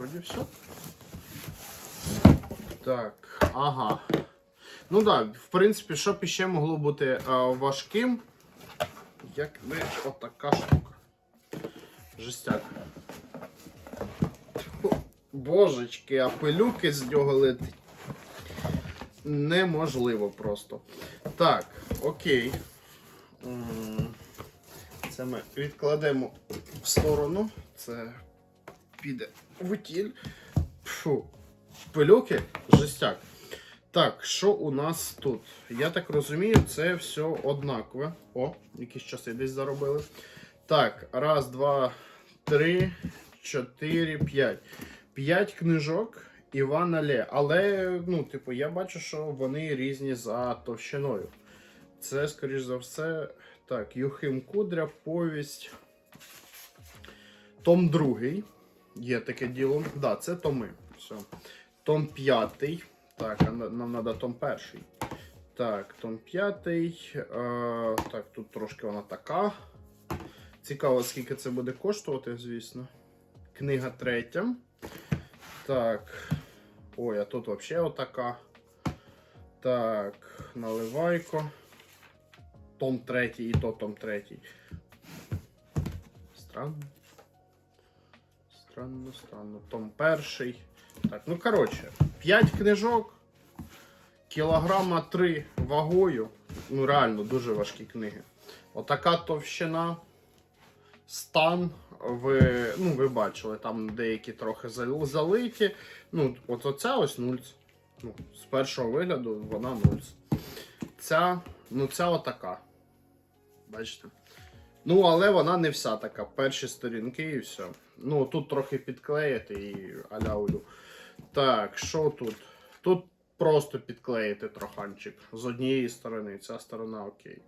вроді все. Так, ага. Ну так, да, в принципі, що б іще могло бути е, важким, не отака штука. Жестяк. Божечки, а пилюки з нього летить. Неможливо просто. Так, окей. Це ми відкладемо в сторону. Це піде в утіль. Фу. Пилюки, жестяк. Так, що у нас тут? Я так розумію, це все однакове. О, якісь часи десь заробили. Так, раз, два, три, чотири, п'ять. П'ять книжок Івана Ле. Але, ну, типу, я бачу, що вони різні за товщиною. Це, скоріш за все, так, Юхим Кудря, повість. Том другий. Є таке діло. Да, це томи. Все. Том п'ятий. Так, нам треба том перший. Так, том п'ятий. Е, так, тут трошки вона така. Цікаво, скільки це буде коштувати, звісно. Книга третя. Так. Ой, а тут взагалі отака. Так, наливайко. Том третій і то том третій. Странно. Странно, странно. Том перший. Так, ну коротше, 5 книжок, кілограма 3 вагою. Ну, реально, дуже важкі книги. Отака товщина. Стан. Ви, ну, ви бачили, там деякі трохи залиті. Ну, от оця ось нульц. Ну, з першого вигляду вона нульц. Ця, ну, ця отака. Бачите? Ну, але вона не вся така. Перші сторінки і все. Ну, тут трохи підклеїти і аляулю. Так, що тут? Тут просто підклеїти троханчик з однієї сторони, ця сторона окей.